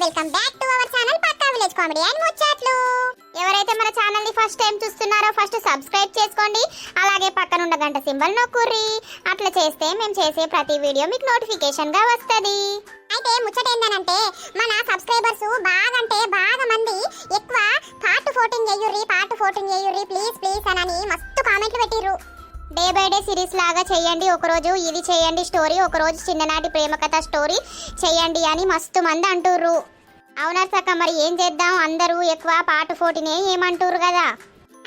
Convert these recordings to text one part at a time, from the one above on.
Welcome back to our channel Pakka village comedy and ముచ్చట్లు. ఎవరైతే మన ఛానల్ని ఫస్ట్ టైం చూస్తున్నారో ఫస్ట్ సబ్స్క్రైబ్ చేసుకోండి. అలాగే పక్కన ఉన్న గంట సింబల్ నొక్కుర్రి. అట్లా చేస్తే మేము చేసే ప్రతి వీడియో మీకు నోటిఫికేషన్గా వస్తది. అయితే ముచ్చట ఏంటంటే మన సబ్స్క్రైబర్స్ బాగా అంటే బాగా మంది ఎక్కువ పార్ట్ ఫోర్టీన్ చేయుర్రి పార్ట్ ఫోర్టీన్ చేయుర్రి. ప్లీజ్ ప్లీజ్ అని మస్తు కామెంట్లు పెట్టిర్రు. డే బై డే సిరీస్ లాగా చేయండి. ఒకరోజు ఇది చేయండి స్టోరీ ఒకరోజు చిన్ననాటి ప్రేమ కథ స్టోరీ చేయండి అని మస్తు మంది అంటుర్రు. అవునా సక్క మరి ఏం చేద్దాం? అందరూ ఎక్కువ పార్ట్ ఫోర్టీనే ఏమంటారు కదా?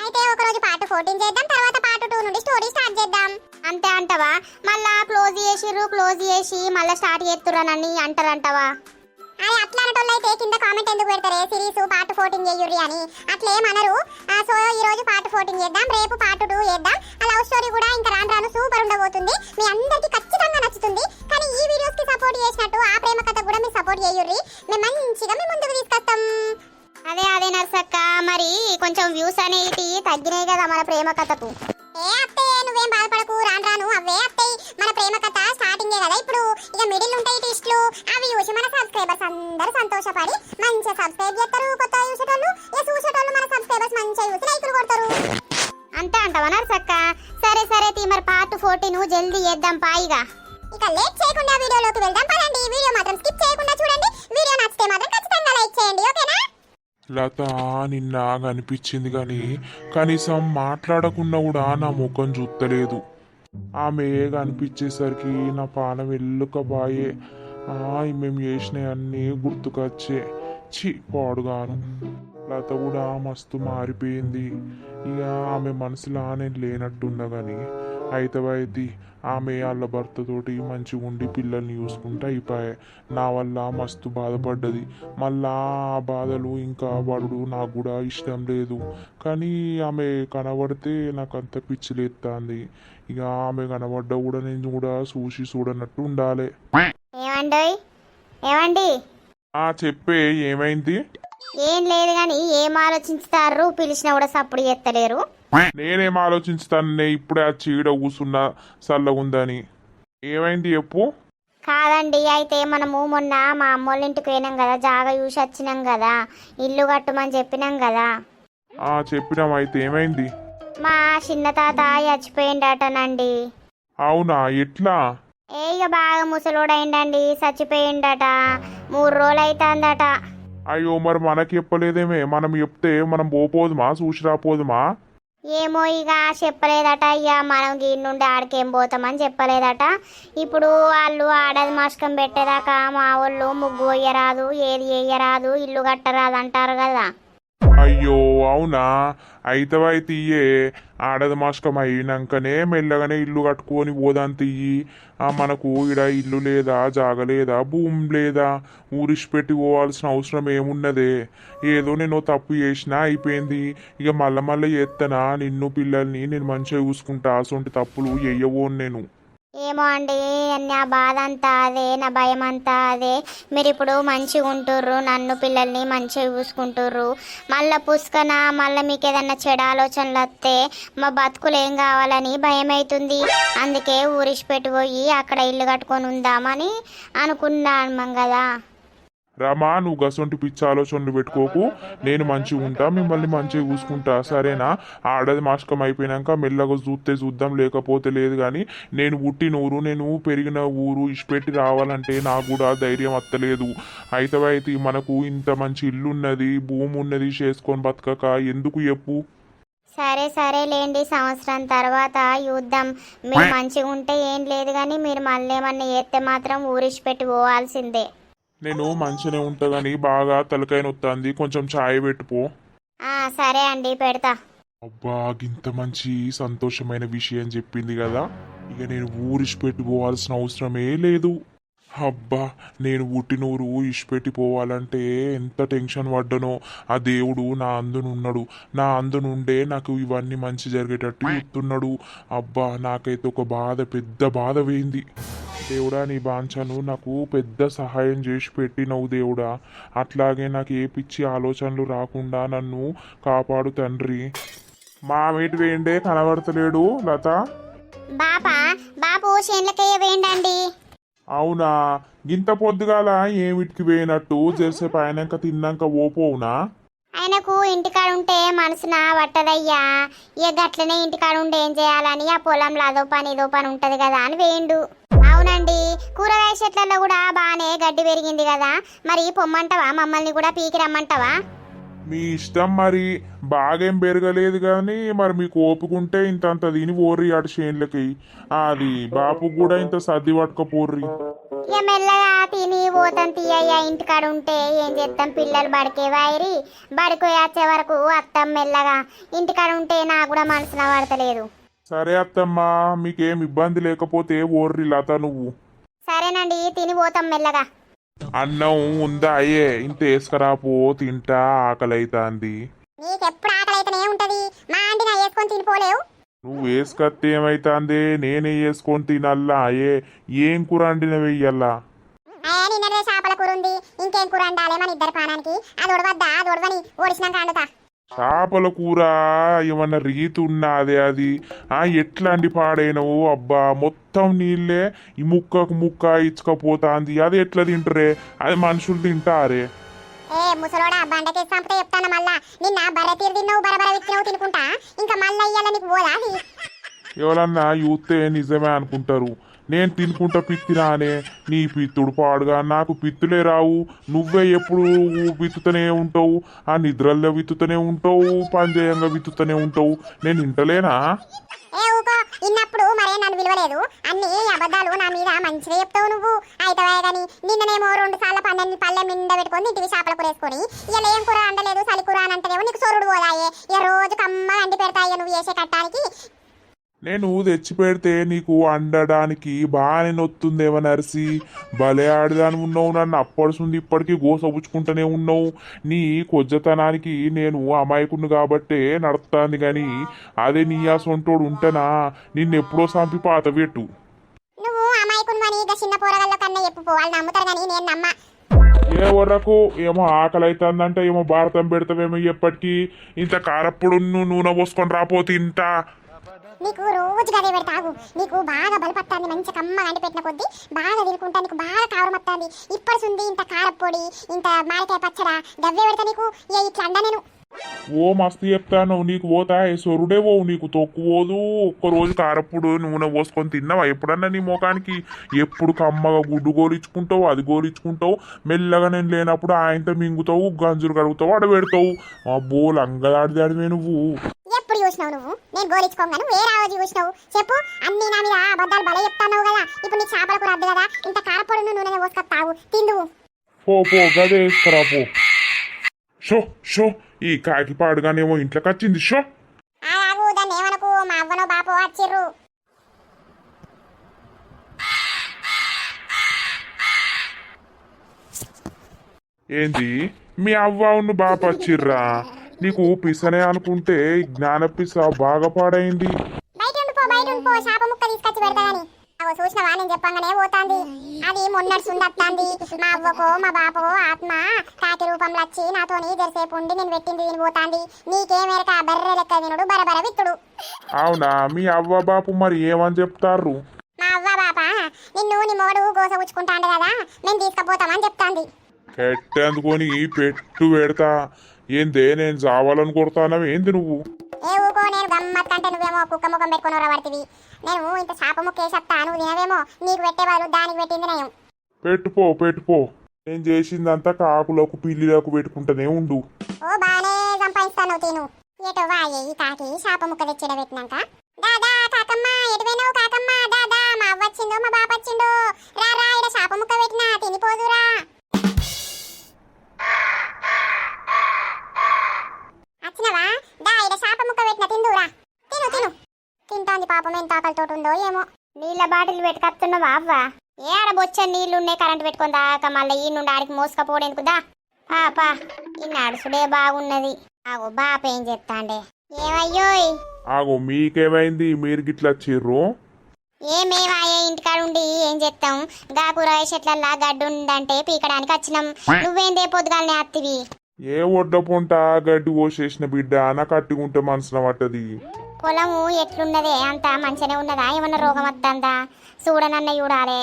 అయితే ఒకరోజు పార్ట్ ఫోర్టీన్ చేద్దాం తర్వాత పార్ట్ టూ నుండి స్టోరీ స్టార్ట్ చేద్దాం. అంతే అంటవా? మళ్ళా క్లోజ్ చేసిర్రు క్లోజ్ చేసి మళ్ళీ స్టార్ట్ చేస్తుర్రనని అంటారంటవా అది అట్లా అనటోళ్ళు అయితే కింద కామెంట్ ఎందుకు పెడతారే? సిరీస్ పార్ట్ ఫోర్టీన్ చేయుర్రి అని. అట్లా ఏమనరు. సో ఈ రోజు పార్ట్ ఫోర్టీన్ చేద్దాం రేపు పార్ట్ టూ చేద్దాం. ఆ లవ్ స్టోరీ కూడా ఇంకా రాను రాను సూపర్ ఉండబోతుంది. మీ అందరికీ ఖచ్చితంగా నచ్చుతుంది. కానీ ఈ వీడియోస్కి సపోర్ట్ చేసినట్టు ఆ ప్రేమ కథ కూడా మీరు సపోర్ట్ చేయుర్రి. మేము మంచిగా మేము ముందుకు తీసుకొస్తాం. అదే అదే నర్సక్క మరి కొంచెం వ్యూస్ అనేవి తగ్గినాయి కదా మన ప్రేమ కథకు. ఏ అత్తయ్య నువ్వేం బాధపడకు. రాను రాను. అవే అత్తయ్య మన ప్రేమ కథ స్టార్టింగే కదా. ఇప్పుడు ఇక మిడిల్ ఉంటాయి టెస్ట్లు అవి చూసి మన సబ్స్క్రైబర్స్ అందరూ సంతోషపడి మంచిగా సబ్స్క్రైబ్ చేస్తారు. కొత్త చూసేటోళ్ళు ఇక చూసేటోళ్ళు మన సబ్స్క్రైబర్స్ మంచిగా చూసి లైకులు కొడతారు. అంతే అంటావా నర్సక్క? సరే సరే తీ మరి పార్ట్ ఫోర్టీన్ జల్దీ చేద్దాం పాయిగా ఇక. లేట్ చేయకుండా వీడియోలోకి వెళ్దాం పదండి. వీడియో మాత్రం స్కిప్ చేయకుండా లత నిన్న కనిపించింది కానీ కనీసం మాట్లాడకుండా కూడా నా ముఖం చూస్తలేదు ఆమె కనిపించేసరికి నా పానం ఎల్లుక బాయే ఆ, మేము చేసినవన్నీ గుర్తుకొచ్చే. చి పాడుగాను. లత కూడా మస్తు మారిపోయింది. ఇక ఆమె మనసులో నేను లేనట్టుందా కానీ అయితే ఆమె వాళ్ళ భర్తతోటి మంచిగా ఉండి పిల్లల్ని చూసుకుంటే అయిపోయాయి నా వల్ల మస్తు బాధపడ్డది. మళ్ళా ఆ బాధలు ఇంకా పడుడు నాకు కూడా ఇష్టం లేదు. కానీ ఆమె కనబడితే నాకు అంత పిచ్చిలేస్తుంది ఇక ఆమె కనబడ్డా కూడా నేను కూడా చూసి చూడనట్టు ఉండాలి. ఏమండి? ఆ చెప్పే ఏమైంది? ఏం లేదు కానీ ఏం ఆలోచిస్తారు పిలిచినా కూడా సప్పుడు చేస్తలేరు నేనేం ఆలోచిస్తానే ఇప్పుడే ఆ చీడ కూసున్నా చల్లగుందని ఏమైంది చెప్పు. కాదండి అయితే మనము మొన్న మా అమ్మోళ్ళ ఇంటికి పోయినాం కదా జాగా చూసి వచ్చినాం కదా ఇల్లు కట్టమని చెప్పినాం కదా. ఆ చెప్పినాం అయితే ఏమైంది? మా చిన్న తాత చచ్చిపోయిండటనండి. అవునా ఎట్లా? ఏ ఇక బాగా ముసలోడైండండి చచ్చిపోయిండట మూడు రోజులు అవుతుందట అయ్యో మరి మనకి చెప్పలేదేమే మనం చెప్తే మనం పోపోదుమా చూసి రాపోదుమా? ఏమో ఇక చెప్పలేదట ఇక మనం గీడి నుండి ఆడికేం పోతామని చెప్పలేదట. ఇప్పుడు వాళ్ళు ఆడది మస్కం పెట్టేదాకా మా వాళ్ళు ముగ్గు వేయరాదు ఏది వేయరాదు ఇల్లు కట్టరాదు అంటారు కదా. అయ్యో అవునా? అయితవై తీయే ఆడది మాస్కం అయినాకనే మెల్లగానే ఇల్లు కట్టుకొని పోదాం తీయి మనకు ఇడ ఇల్లు లేదా జాగ లేదా భూమి లేదా? ఊరిసి పెట్టి పోవాల్సిన అవసరం ఏమున్నదే? ఏదో నేను తప్పు చేసినా అయిపోయింది. ఇక మళ్ళా మళ్ళీ ఎత్తనా నిన్ను పిల్లల్ని నేను మంచిగా చూసుకుంటా. అసొంటి తప్పులు చెయ్యవోను నేను. ఏమో అండి నా బాధ అంతా అదే నా భయం అంతా అదే మీరు ఇప్పుడు మంచిగా ఉంటుర్రు నన్ను పిల్లల్ని మంచిగా చూసుకుంటుర్రు. మళ్ళీ పుష్కన మళ్ళీ మీకు ఏదన్నా చెడు ఆలోచనలు వస్తే మా బతుకులు ఏం కావాలని భయం అవుతుంది అందుకే ఊరిసిపెట్టిపోయి అక్కడ ఇల్లు కట్టుకొని ఉందామని అనుకున్నాం కదా. రామా నువ్వు గసొంటి పిచ్చి ఆలోచనలు పెట్టుకోకు. నేను మంచిగా ఉంటా మిమ్మల్ని మంచిగా చూసుకుంటా. సరేనా? ఆడది మాస్కం అయిపోయినాక మెల్లగా చూస్తే చూద్దాం లేకపోతే లేదు కానీ నేను పుట్టిన ఊరు నేను పెరిగిన ఊరు ఇష్టపెట్టి రావాలంటే నాకు కూడా ధైర్యం వత్తలేదు అయితే అయితే మనకు ఇంత మంచి ఇల్లు ఉన్నది భూమి ఉన్నది చేసుకొని బతకక ఎందుకు చెప్పు? సరే సరే లేండి సంవత్సరం తర్వాత చూద్దాం. మీరు మంచిగా ఉంటే ఏం లేదు కానీ మీరు మళ్ళీ ఏమన్నా చేస్తే మాత్రం ఊరిసిపెట్టి పోవాల్సిందే. నేను మంచిగానే ఉంటా కానీ బాగా తలకాయ నొత్తాంది. కొంచెం ఛాయ్ పెట్టుపో ఆ, సరే అండి పెడతా. అబ్బా ఇంత మంచి సంతోషమైన విషయం చెప్పింది కదా. ఇక నేను ఊరు ఇష్టపెట్టి పోవాల్సిన అవసరమే లేదు. అబ్బా నేను పుట్టినూరు ఇష్టపెట్టి పోవాలంటే ఎంత టెన్షన్ పడ్డనో. ఆ దేవుడు నా అందునున్నాడు. నా అందునుండే నాకు ఇవన్నీ మంచి జరిగేటట్టు చెప్తున్నాడు. అబ్బా నాకైతే ఒక బాధ పెద్ద బాధ పోయింది దేవుడా నీ బాంఛను నాకు పెద్ద సహాయం చేసి పెట్టినవు దేవుడా. అట్లాగే నాకు ఏ పిచ్చి ఆలోచనలు రాకుండా నన్ను కాపాడు తండ్రి. మా మీటి వేయండే కనబడతలేడు లత. బాపా బాపు చేనులకయ్య వేయండి అవునా? గింత పొద్దుగాల ఏమిటికి పోయినట్టు జరసేపు అయినాక తిన్నాక ఓపోవునా? ఆయనకు ఇంటికాడ ఉంటే మనసున పట్టదయ్యా. ఇక గట్లనే ఇంటికాడ ఉండి ఏం చేయాలని ఆ పొలంలో అదో పని ఇదో పని ఉంటది కదా అని వేయండు. అవునండి. కూరగాయ చెట్లలో కూడా బాగానే గడ్డి పెరిగింది కదా. మరి పొమ్మంటావా? మమ్మల్ని కూడా పీకి రమ్మంటావా మీ ఇష్టం మరి. బాగేం పెరగలేదు కానీ మరి మీకు ఓపుకుంటే ఇంత అంత తిని పోర్రి అటు చేన్లకి. అది బాపు కూడా ఇంత సర్ది పట్టుకపోర్రి. ఇక మెల్లగా తిని పోతాం తీయ్యా ఇంటికాడ ఉంటే ఏం చేస్తాం పిల్లలు బడికే వాయిరి. బడికి వచ్చే వరకు అత్తం మెల్లగా. ఇంటికాడ ఉంటే నాకు కూడా మనసున పడతలేదు. సరే అత్తమ్మా మీకేం ఇబ్బంది లేకపోతే ఓర్రి లత నువ్వు. సరేనండి తిని పోతాం మెల్లగా. అన్నం ఉందా? అయ్యే ఇంత వేసుకరాపో తింటా ఆకలి అవుతాంది నీకెప్పుడు ఆకలి అయితేనే ఉంటది? మా ఆంటీ నా వేసుకొని తినిపోలేవు నువ్వు వేసుకత్తే ఏమైతాంది? నేనే వేసుకొని తినల్లా? అయ్యే ఏం కూర అండిన వెయ్యల్లా? అయ్యా నిన్ననే చేపల కూర ఉంది. ఇంకేం కూర అండాలి మన ఇద్దరు పానానికి? అది ఉడవద్దా? అది ఉడవని ఓడిసినాక అండుతా చేపల కూర ఏమన్నా రీతి ఉన్నదే అది? ఆ ఎట్లాంటి పాడైనవు అబ్బా మొత్తం నీళ్ళే ఈ ముక్కకు ముక్క ఇచ్చుకపోతాంది. అది ఎట్లా తింటరే? అది మనుషులు తింటారే? ఏ ముసలోడా బండకేసి చంపితే చెప్తాను మళ్ళా? నిన్న బర్రె తీరు తిన్నావు బరబర విచ్చినావు తినుకుంటా? ఇంకా మళ్ళీ ఇయ్యాల నీకు పోదా ఎవరన్నా చూస్తే నిజమే అనుకుంటారు. నేను తినుకుంటా పిత్తిరానే నీ పిత్తుడు పాడుగా నాకు పిత్తులే రావు. నువ్వే ఎప్పుడు విత్తుతూనే ఉంటావు. ఆ నిద్రల్లో విత్తుతూనే ఉంటావు పంజయంగా విత్తుతూనే ఉంటావు. నేను ఇంటలేనా ఇన్నప్పుడు మరే నన్ను విలువలేదు. అన్ని అబద్ధాలు నా మీద మంచిగా చెప్తావు నువ్వు. అయితవే గాని నిన్ననేమో రెండు సార్లు పన్నెండు పల్లె మింద పెట్టుకొని ఇంటివి చేపల కూర వేసుకొని ఇలా ఏం కూర అండలేదు చలి కూర అని అంటేనేమో నీకు సొరుడు పోదాయే. ఇక రోజు కమ్మ అండి పెడతాయి నువ్వు చేసే కట్టానికి. నేను తెచ్చి పెడితే నీకు అండడానికి బాగానే నొత్తుందేమో నరిసి. భలే ఆడదాని ఉన్నావు నన్ను. అప్పడుసుంది ఇప్పటికీ గోసపుచ్చుకుంటూనే ఉన్నావు. నీ కొజ్జతనానికి నేను అమాయకుడిని కాబట్టే నడుస్తుంది కానీ అదే నీ సొంటోడు ఉంటనా? నిన్నెప్పుడో సంపి పాత పెట్టు నువ్వు అమాయకుని అని ఇక చిన్న పోరగల్లో కన్నా చెప్పు వాళ్ళు నమ్ముతారు కానీ నేను నమ్మ. ఏ వరకు? ఏమో ఆకలి అవుతుందంటే ఏమో భారతం పెడతావేమో ఎప్పటికీ. ఇంత కారప్పుడు నూనె పోసుకొని రాపోతే ఇంత నీకు రోజు గదే పెడతాగు నీకు బాగా బలపత్తాంది మంచి కమ్మ గంటి పెట్టిన కొద్దీ బాగా తినుకుంటా నీకు బాగా కారం వస్తుంది ఇప్పటి ఇంత కారపొడి ఇంత మామిడికాయ పచ్చడా గవ్వే పెడతా నీకు. ఇక ఇట్లా అండా నేను. ఓ మస్తు చెప్తాను నీకు పోతా సొరుడే ఓ నీకు తొక్కు పోదు. ఒక్కరోజు కారప్పుడు నూనె పోసుకొని తిన్నావా? ఎప్పుడన్నా నీ ముఖానికి? ఎప్పుడు కమ్మగా గుడ్డు గోలిచ్చుకుంటావు అది గోలిచ్చుకుంటావు. మెల్లగా నేను లేనప్పుడు ఆయనతో మింగుతావు గంజులు కడుగుతావు అడ పెడతావు అబ్బో లంగదాడిదాడివే నువ్వు. చూసినావు నువ్వు? నేను గోరించుకోగాను ఏ రావజు చూసినావు? చెప్పు. అన్ని నా మీద అబద్ధాలు భలే చెప్తావు కదా. ఇప్పుడు నీ చేపల కూర అద్దు కదా. ఇంత కారపొడి నూనె పోసుకొస్తావు తిందువు పో పో గదే వేసుకురా పో. షో షో. ఈ కాకి పాడుగానేమో ఇంట్లోకి వచ్చింది. షో. ఆగు దాన్ని ఏమనకు? మా అవ్వనో బాపో వచ్చిర్రు. ఏంది? మీ అవ్వను బాగా వచ్చిర్రా? నీకు పిసనే అనుకుంటే జ్ఞాన పిస బాగా పాడైంది. చూసినవా? నేను చెప్పంగానే పోతాంది. అది మొన్నటి సుందత్తాంది. మా అవ్వకో మా బాపో ఆత్మ కాకి రూపంలో వచ్చి నాతోని జరసేపు ఉండి నేను పెట్టింది పోతాంది. బర్రె లెక్క తినుడు బరబర విత్తుడు. అవునా? మీ అవ్వ బాపు మరి ఏమని చెప్తారు మా అవ్వ బాప నిన్ను నీ మోడు గోస ఉచ్చుకుంటాండు కదా మేము తీసుకుపోతామని చెప్తాంది. పెట్టేందుకొని పెట్టు పెడతా. ఏందే నేను చావాలని కొడతానా ఏంది నువ్వు? ఏ ఊకో నేను గమ్మత్ అంటే నువ్వేమో కుక్క ముఖం పెట్టుకుని పడుతుంది నేను ఇంత చేప ముక్క వేసేస్తా నువ్వు తినవేమో నీకు పెట్టే బదులు దానికి పెట్టింది నేను. పెట్టుపో పెట్టుపో నేను చేసిందంతా కాకులకు పిల్లిలకు పెట్టుకుంటూనే ఉండు. ఓ బానే సంపాదిస్తాను తిను. ఎటు వాయే ఈ కాకి చేప ముక్క తెచ్చిడ పెట్టినాక. దాదా కాకమ్మ ఎటు పోయినావు కాకమ్మ? దాదా మా అవ్వ వచ్చిందో మా బాప వచ్చిందో? రా రా ఇడ చేప ముక్క పెట్టినా తినిపోదురా. వచ్చినవా దా ఇడ ముక్క పెట్టిన తిందురా తిను తిను. తింటోంది పాపం ఎంత ఆకలితో ఉందో ఏమో. నీళ్ళ బాటిల్ పెట్టుకొస్తున్నావా అవ్వ? ఏ ఆడ బొచ్చ నీళ్ళు ఉన్నాయి కరెంట్ పెట్టుకొని దాకా మళ్ళీ ఈ నుండి ఆడికి మోసుకపోవడానికి దా. పాపా ఈ నడుసుడే బాగున్నది. ఆగో బాప ఏం చెప్తాండే? ఏమయ్యోయ్? ఆగో మీకేమైంది? మీరు గిట్లా ఏమేమాయే ఇంటికాడ ఉండి ఏం చేస్తాం గా కూరగాయ చెట్లల్లా గడ్డు ఉందంటే పీకడానికి వచ్చినాం. నువ్వేందే పొద్దుగాలనే అత్తివి? ఏ ఒడ్డ పొంట గడ్డి పోసేసిన బిడ్డ అన కట్టుకుంటే మనసున పట్టది పొలము ఎట్లున్నదే? అంత మంచిగానే ఉన్నదా? ఏమన్నా రోగం వద్దందా? చూడనన్న చూడాలే.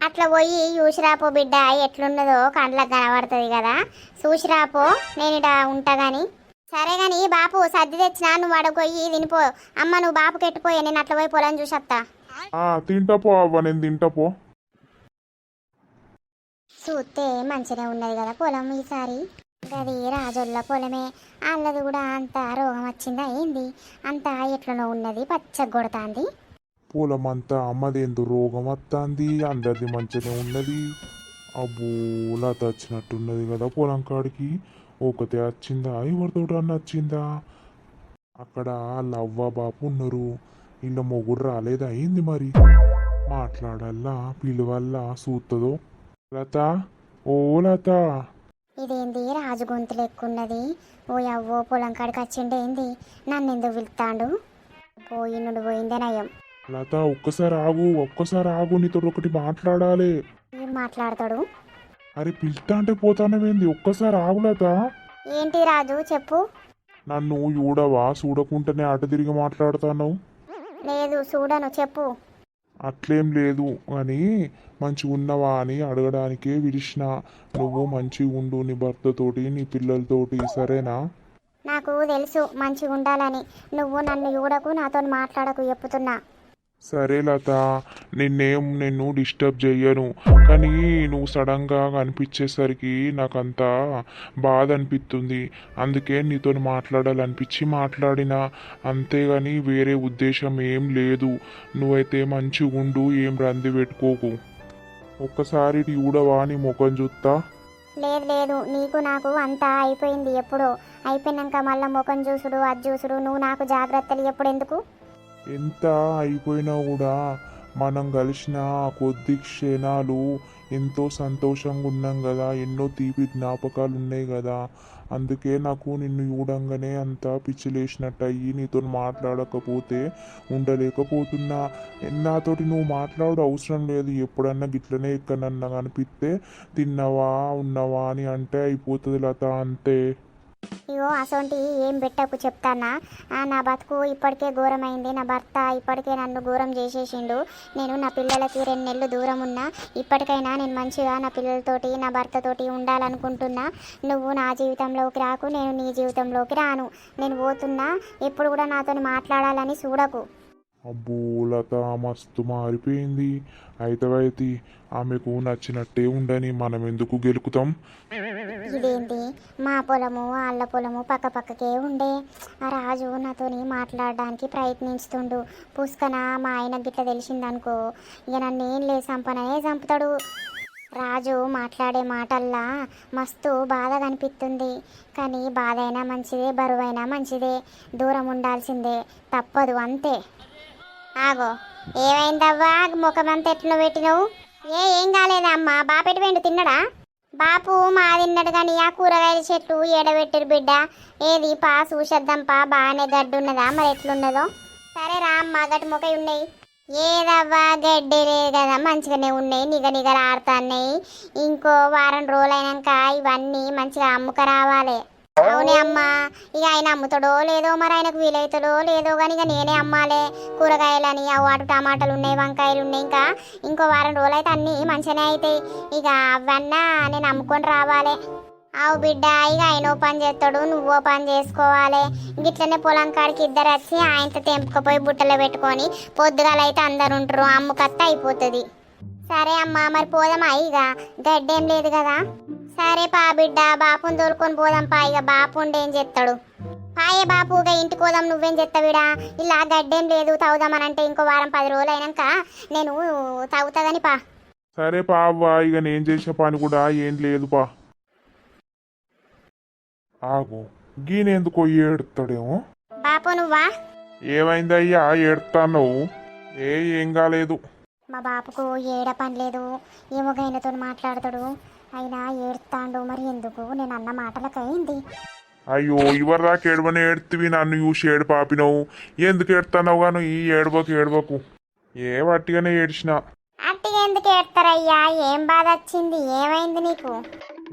అట్లా పోయి చూసిరాపో బిడ్డ ఎట్లున్నదో కండ్లకు కనబడుతుంది కదా. చూసిరాపో నేను ఇడ ఉంటా గాని. సరే గాని బాపు సర్ది తెచ్చినా నువ్వు అడగ పోయి తినిపో. అమ్మ నువ్వు బాపు కెట్టిపోయే నేను అట్లా పోయి పొలం చూసత్తా. తింటపో అవ్వ నేను తింటపో. చూస్తే మంచిగా ఉన్నది కదా పొలం ఈసారి. అది రాజుల పొలమే. వాళ్ళది కూడా అంత రోగం వచ్చిందా ఏంది? అంత ఎట్లనో ఉన్నది పచ్చగొడతాంది పొలం అంతా అమ్మదేందో రోగం వస్తుంది అందరిది మంచిగానే ఉన్నది. అబ్బో లత వచ్చినట్టున్నది కదా పొలం కాడికి. ఒకతే వచ్చిందా ఎవరితో అన్న వచ్చిందా? అక్కడ లవ్వ బాపు ఉన్నారు. వీళ్ళ మొగుడు రాలేదా ఏంది మరి? మాట్లాడల్లా పిలువల్లా సూత్తదో? లత ఓ లత! ఇదేంది రాజు గొంతు లెక్కున్నది? ఓ అవ్వో పొలం కాడికి వచ్చిండే ఏంది? నన్ను ఎందుకు పిలుస్తాడు పోయినుడు పోయిందే నయం. లత ఒక్కసారి ఆగు ఒక్కసారి ఆగు నీతో ఒకటి మాట్లాడాలి. ఏం మాట్లాడతాడు? అరే పిలుస్తా అంటే పోతానవేంది? ఒక్కసారి ఆగు లత. ఏంటి రాజు చెప్పు. నన్ను చూడవా? చూడకుండానే అటు తిరిగి మాట్లాడుతున్నావు లేదు చూడను చెప్పు. అట్లేం లేదు అని మంచిగా ఉన్నవా అని అడగడానికే పిలిచిన నువ్వు మంచిగా ఉండు నీ భర్తతోటి నీ పిల్లలతోటి సరేనా? నాకు తెలుసు మంచిగా ఉండాలని. నువ్వు నన్ను చూడకు నాతో మాట్లాడకు చెప్పుతున్నా సరే లత నిన్నేం నేను డిస్టర్బ్ చెయ్యను. కానీ నువ్వు సడన్గా కనిపించేసరికి నాకంతా బాధ అనిపిస్తుంది అందుకే నీతో మాట్లాడాలనిపించి మాట్లాడిన. అంతేగాని వేరే ఉద్దేశం ఏం లేదు. నువ్వైతే మంచిగా ఉండు ఏం రంది పెట్టుకోకు. ఒక్కసారి చూడవా నీ ముఖం చూస్తా లేదు లేదు. నీకు నాకు అంతా అయిపోయింది ఎప్పుడో. అయిపోయినాక మళ్ళీ ముఖం చూసుడు అది చూసుడు. నువ్వు నాకు జాగ్రత్తలు ఎప్పుడు ఎందుకు? ఎంత అయిపోయినా కూడా మనం కలిసిన ఆ కొద్ది క్షణాలు ఎంతో సంతోషంగా ఉన్నాం కదా ఎన్నో తీపి జ్ఞాపకాలు ఉన్నాయి కదా. అందుకే నాకు నిన్ను చూడంగానే అంత పిచ్చిలేసినట్టు అయ్యి నీతో మాట్లాడకపోతే ఉండలేకపోతున్నా. నాతోటి నువ్వు మాట్లాడు అవసరం లేదు. ఎప్పుడన్నా గిట్లనే ఎక్కడన్నా కనిపిస్తే తిన్నావా ఉన్నావా అని అంటే అయిపోతుంది లత అంతే. ఇగో అసొంటి ఏం పెట్టకు చెప్తానా నా బతుకు ఇప్పటికే ఘోరమైంది. నా భర్త ఇప్పటికే నన్ను ఘోరం చేసేసిండు. నేను నా పిల్లలకి రెండు నెలలు దూరం ఉన్నా. ఇప్పటికైనా నేను మంచిగా నా పిల్లలతోటి నా భర్తతోటి ఉండాలనుకుంటున్నా. నువ్వు నా జీవితంలోకి రాకు నేను నీ జీవితంలోకి రాను. నేను పోతున్నా. ఎప్పుడు కూడా నాతో మాట్లాడాలని చూడకు. అబ్బో లత మస్తు మారిపోయింది. అయితవైతి ఆమెకు నచ్చినట్టే ఉండని మనం ఎందుకు గెలుకుతాం? ఇదేంటి? మా పొలము వాళ్ళ పొలము పక్క పక్కకే ఉండే. ఆ రాజు నాతోని మాట్లాడడానికి ప్రయత్నిస్తుండు పుష్కన మా ఆయన గిట్ల తెలిసిందనుకో ఇక నన్ను ఏం లేదు చంపుతాడు. రాజు మాట్లాడే మాటల్లా మస్తు బాధ కనిపిస్తుంది కానీ బాధ అయినా మంచిదే బరువైనా మంచిదే. దూరం ఉండాల్సిందే. తప్పదు అంతే. ఆగో ఏమైందవ్వా? ముఖమంతా ఎట్లా పెట్టినావు? ఏ ఏం కాలేదమ్మా బాపెట్టి వెండు తిన్నడా? బాపు మా తిన్నాడు కానీ ఆ కూరగాయల చెట్లు ఏడబెట్టిరు బిడ్డ. ఏది? పా చూసేద్దాంపా బాగానే గడ్డి ఉన్నదా మరి ఎట్లున్నదో. సరే రా అమ్మ గట్టి మొక్క ఉన్నాయి. ఏదవ్వా? గడ్డి లేదు కదా మంచిగానే ఉన్నాయి. నిగ నిగలు ఆడుతున్నాయి ఇంకో వారం రోజులైనాక ఇవన్నీ మంచిగా అమ్ముక రావాలి. అవునే అమ్మా. ఇక ఆయన అమ్ముతాడో లేదో మరి ఆయనకు వీలవుతాడో లేదో కానీ ఇక నేనే అమ్మాలే. కూరగాయలని అవి అటు టమాటాలు ఉన్నాయి వంకాయలు ఉన్నాయి ఇంకా ఇంకో వారం రోజులు అయితే అన్నీ మంచిగానే అవుతాయి ఇక అవన్నా నేను అమ్ముకొని రావాలి. అవు బిడ్డ ఇక ఆయన ఓ పని చేస్తాడు నువ్వో పని చేసుకోవాలి. గిట్లనే పొలం కాడికి ఇద్దరు వచ్చి ఆయనతో తెంపుకపోయి బుట్టలో పెట్టుకొని పొద్దుగాల అయితే అందరు ఉంటారు అమ్ముకత్త అయిపోతుంది. సరే అమ్మా మరి పోదామా? ఇక గడ్డేం లేదు కదా. సరే పా బిడ్డ బాపుని తోలుకొని పోదాం పా. ఇక బాపు ఉండి ఏం చేస్తాడు? పాయే బాపు ఇక ఇంటికి పోదాం నువ్వేం చేస్తావిడా ఇలా గడ్డేం లేదు తాగుదామనంటే ఇంకో వారం పది రోజులు అయినాక నేను తాగుతా గాని పా. సరే పావ్వా ఇక నేను చేసే పని కూడా ఏం లేదు పా. ఆగు గీనెందుకో ఏడుతాడేమో బాపు నువ్వా? ఏమైందయ్యా ఏడుతాను ఏ ఏం కాలేదు. మా బాపుకు ఏడ పని లేదు ఏమో గైనతో మాట్లాడతాడు. అయినా ఏడుస్తాడు మరి ఎందుకు? నేను అన్న మాటలకు అయింది. అయ్యో ఇవరి దాకా ఏడవని ఏడుతివి నన్ను చూసి ఏడు పాపినవు. ఎందుకు ఏడుతున్నావు గాను? ఈ ఏడవకు ఏడవకు. ఏ వట్టిగానే ఏడ్చిన. అట్టిగా ఎందుకు ఏడతారయ్యా? ఏం బాధ వచ్చింది? ఏమైంది నీకు?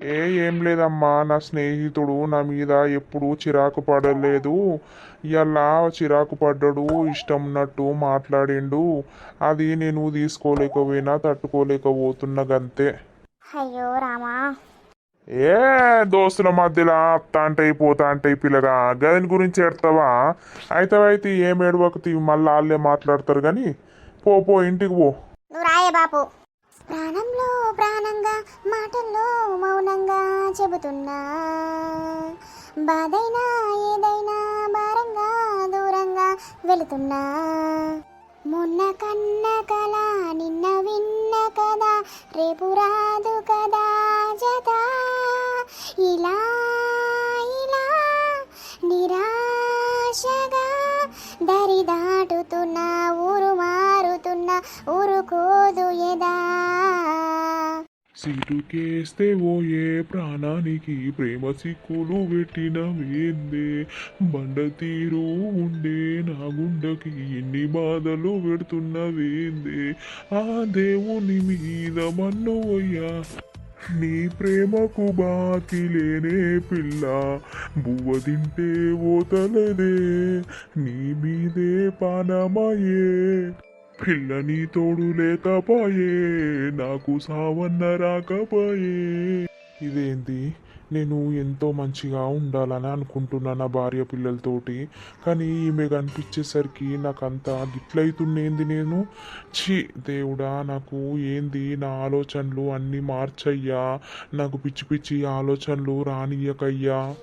ఏ ఏం లేదమ్మా. నా స్నేహితుడు నా మీద ఎప్పుడు చిరాకు పడలేదు. ఇలా చిరాకు పడ్డాడు ఇష్టం ఉన్నట్టు మాట్లాడిండు. అది నేను తీసుకోలేకపోయినా తట్టుకోలేకపోతున్నా గంతే. అయ్యో రామా. ఏ దోస్తుల మధ్యలో అత్త అంటే పోతా అంటే పిల్లగా? గదిని గురించి ఎడతావా అయితే అయితే ఏం ఏడవకు మళ్ళీ వాళ్ళే మాట్లాడతారు కానీ పో పో ఇంటికి పో. నువ్వు రాయే బాపు. ప్రాణంలో ప్రాణంగా మాటల్లో మౌనంగా చెబుతున్నా. బాధైనా ఏదైనా భారంగా దూరంగా వెళుతున్నా. మొన్న కన్న కళ నిన్న విన్న కదా రేపు రాదు కదా. సీటుకేస్తే ఓయే ప్రాణానికి ప్రేమ సిక్కులు పెట్టిన వేందే బండ తీరు ఉండే నా గుండెకి ఎన్ని బాధలు పెడుతున్న వేందే ఆ దేవుని మీద మన్నోయ్యా నీ ప్రేమకు బాకి లేనే పిల్ల. బువ్వ తింటే ఓతలదే నీ మీదే పానమాయే పిల్లని తోడు లేకపోయే నాకు సావన్న రాకపోయే. ఇదేంటి నేను ఎంతో మంచిగా ఉండాలని అనుకుంటున్నా నా భార్య పిల్లలతోటి. కానీ ఈమె కనిపించేసరికి నాకంతా గిట్లయితుండేంది నేను? ఛీ దేవుడా నాకు ఏంది నా ఆలోచనలు అన్నీ మార్చయ్యా. నాకు పిచ్చి పిచ్చి ఆలోచనలు రానియకయ్యా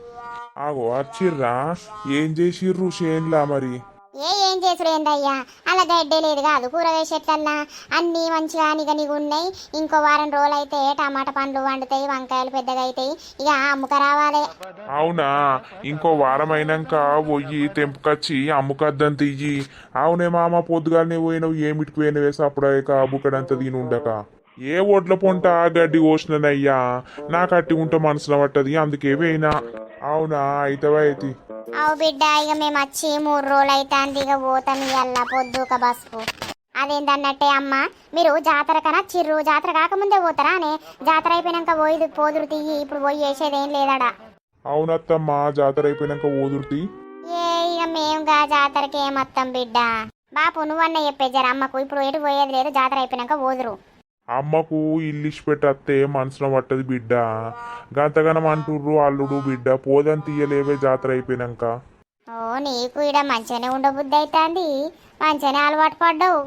ఆగో వచ్చిర్రా ఏం చేసిర్రు షేన్లా మరి? ఏ ఏం చేసుడేందయ్యా అలా గడ్డే లేదు కాదు కూరగాయ చెట్లల్లా అన్నీ మంచిగా నిగనిగా ఉన్నాయి ఇంకో వారం రోజులు అయితే టమాటా పండ్లు వండుతాయి వంకాయలు పెద్దగా అవుతాయి. ఇక అమ్ముక రావాలి. అవునా? ఇంకో వారం అయినాక పోయి తెంపుకొచ్చి అమ్ముకద్దని ఇయ్యి అవునే మామ పొద్దుగాలనే పోయినవు ఏమిటికి పోయిన వేసి? అప్పుడే బుక్కడంతా దీని ఉండక. ఏ ఓట్ల పొంట గడ్డి కోసిననయ్యా? నాకు అట్టి ఉంటే మనసులో పట్టది అందుకే పోయినా. అవునా? అయితే అయితే అవు బిడ్డ ఇక మేము వచ్చి మూడు రోజులు అవుతుంది ఇక పోతాం ఇయ్యాల పొద్దుక బస్కు అదేందన్నట్టే అమ్మ మీరు జాతర కన్నా చిర్రు జాతర కాకముందే పోతారా అనే? జాతర అయిపోయినాక పోయి పోదురు తీయి ఇప్పుడు పోయి వేసేది ఏం లేదాడా అవునత్తమ్మ జాతర అయిపోయినాక ఓదుర్తి ఏ ఇక మేముగా జాతరకి ఏమత్తాం బిడ్డ? బాపు నువ్వన్న చెప్పే జర అమ్మకు ఇప్పుడు ఎటు పోయేది లేదు జాతర అయిపోయినాక పోదురు. అమ్మకు ఇల్లు పెట్టత్తే మనసులో పట్టది బిడ్డ. గంతగనం అంటుర్రు అల్లుడు బిడ్డ. పోదని తీయలేవే జాతర అయిపోయినాక. ఓ నీకు ఇడ మంచిగానే ఉండబుద్ధి అవుతుంది మంచిగానే అలవాటు పడ్డావు.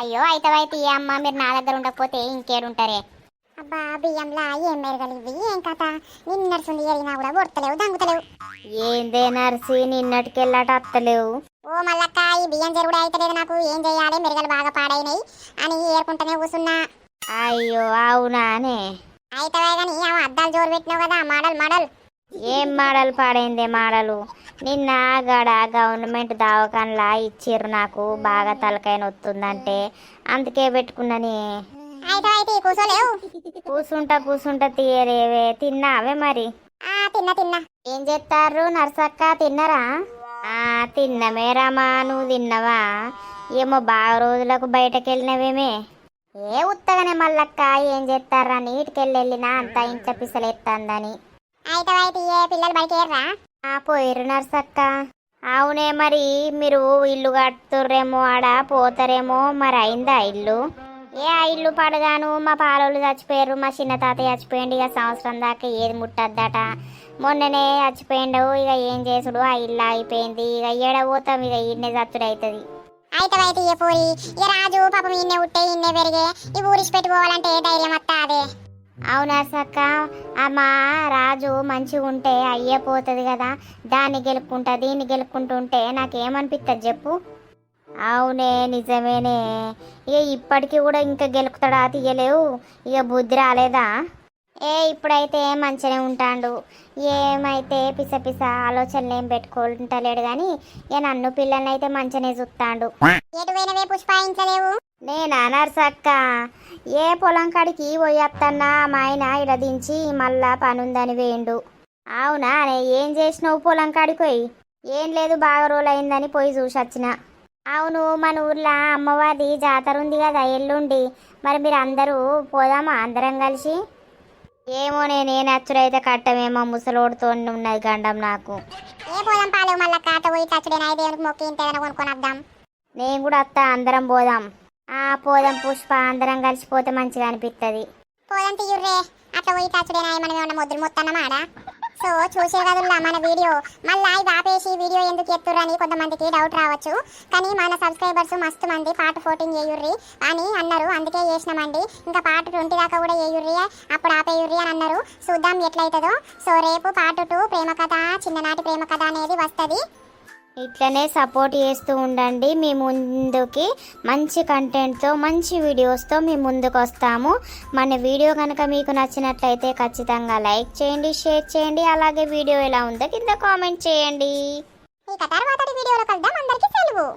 అయ్యో అయితవైతే ఈ అమ్మ. మీరు నా దగ్గర ఉండకపోతే ఇంకేడుంటారే అబ్బా బియ్యంలా ఏం మెరగలివి ఏం కథ? నిన్నడుసుంది ఎరిగినా కూడా కొడతలేవు దంగుతలేవు. ఏందే నర్సి? నిన్నటికెళ్ళాట అత్తలేవు. ఓ మల్లక్క ఈ బియ్యం జరుగుడు అయితలేదు నాకు. ఏం చేయాలి? మెరగలు బాగా పాడైనాయి అని ఏరుకుంటూనే కూసున్నా. అయ్యో అవునానే అయితవే గాని ఆమె అద్దాలు జోరు పెట్టినావు కదా మడల్ మడల్. ఏం మడల్ పాడైందే మడలు? నిన్న గడ గవర్నమెంట్ దవాఖానలా ఇచ్చిర్రు నాకు బాగా తలకాయ నొత్తుందంటే. అందుకే పెట్టుకున్నాని. అయితే అయితే కూర్చోలేవు. కూసుంటా కూసుంటా తీయరేవే తిన్నావే మరి? ఆ తిన్నా తిన్నా. ఏం చేస్తారు నర్సక్క తిన్నరా? ఆ తిన్నమే రామా నువ్వు తిన్నవా? ఏమో బాగా రోజులకు బయటకు వెళ్ళినవేమే ఏ ఉత్తగానే మల్లక్క ఏం చేస్తారా? నీటికెళ్ళి వెళ్ళినా అంత ఇంట్లో పిసలెత్తందని. అయితే అయితే ఏ పిల్లలు బయటేర్రా ఆ పోయిర్రు నర్సక్క. అవునే మరి మీరు ఇల్లు కట్టుర్రేమో ఆడ పోతారేమో మరి అయిందా ఇల్లు? ఏ ఆ ఇల్లు పడగాను మా పాలోళ్ళు చచ్చిపోయారు మా చిన్న తాత చచ్చిపోయిండు ఇక సంవత్సరం దాకా ఏది ముట్టద్దట. మొన్ననే చచ్చిపోయిండు ఇక ఏం చేసుడు? ఆ ఇల్లు అయిపోయింది ఇక ఏడ పోతాం? ఇక ఈయనే చచ్చుడు అవుతుంది అయితే ఏ పోయి ఇక రాజు పాపం ఇన్నే ఉట్టే ఇన్నే పెరిగే. ఈ ఊరిసి పెట్టుకోవాలంటే ధైర్యం వస్తా అదే అవునా సక్క అమ్మా రాజు మంచిగా ఉంటే అయ్యే పోతుంది కదా. దాన్ని గెలుపుకుంటా దీన్ని గెలుపుకుంటుంటే నాకేమనిపిస్తుంది చెప్పు? అవునే నిజమేనే. ఇక ఇప్పటికీ కూడా ఇంకా గెలుపుతాడా తీయలేవు? ఇక బుద్ధి రాలేదా? ఏ ఇప్పుడైతే మంచిగానే ఉంటాడు. ఏమైతే పిస పిస ఆలోచనలు ఏం పెట్టుకుంటలేడు కానీ ఇక నన్ను పిల్లల్ని అయితే మంచిగానే చూస్తాడు. ఎటువైనవే పుష్పాయించలేవు? నేనా నర్సక్క ఏ పొలం కాడికి పోయేత్తన్నా మా ఆయన ఇడ దించి మళ్ళా పనుందని వేయండు అవునా ఏం చేసినావు పొలం కాడికి పోయి? ఏం లేదు బాగా రోజులైందని పోయి చూసొచ్చిన. అవును మన ఊర్లో అమ్మవారి జాతర ఉంది కదా ఎల్లుండి. మరి మీరు అందరూ పోదామా అందరం కలిసి? ఏమో నేను ఏ నచ్చుడైతే కట్టమేమో ముసలోడుతో ఉన్నది గండం నాకు. ఏ పోదాం పాలు మళ్ళీ కాట పోయి టచ్డేనా దేవునికి మొక్కి ఇంత ఏదైనా కొనుక్కొని వద్దాం. నేను కూడా అత్త అందరం పోదాం. ఆ పోదాం పుష్ప అందరం కలిసిపోతే మంచిగా అనిపిస్తుంది పోదాం తీయుర్రే. అట్లా పోయి టచ్డేనా మనం ఏమన్నా మొద్దులు మొత్తన్నమాడా? సో చూసే కదుల్లా మన వీడియో? మళ్ళీ ఇది ఆపేసి వీడియో ఎందుకు ఎత్తుర్రని కొంతమందికి డౌట్ రావచ్చు. కానీ మన సబ్స్క్రైబర్స్ మస్తు మంది పార్ట్ ఫోర్టీన్ చేయుర్రి అని అన్నారు. అందుకే చేసినామండి. ఇంకా పార్ట్ ట్వంటీ దాకా కూడా చేయుర్రి. అప్పుడు ఆపేయుర్రి అని అన్నారు. చూద్దాం ఎట్లయితుందో. సో రేపు పార్ట్ టూ ప్రేమ కథ చిన్ననాటి ప్రేమ కథ అనేది వస్తుంది. ఇట్లనే సపోర్ట్ చేస్తూ ఉండండి. మీ ముందుకి మంచి కంటెంట్తో మంచి వీడియోస్తో మీ ముందుకు వస్తాము మన వీడియో కనుక మీకు నచ్చినట్లయితే ఖచ్చితంగా లైక్ చేయండి షేర్ చేయండి. అలాగే వీడియో ఎలా ఉందో కింద కామెంట్ చేయండి. ఇక తర్వాత వీడియోలో కలుద్దాం. అందరికీ సెలవు.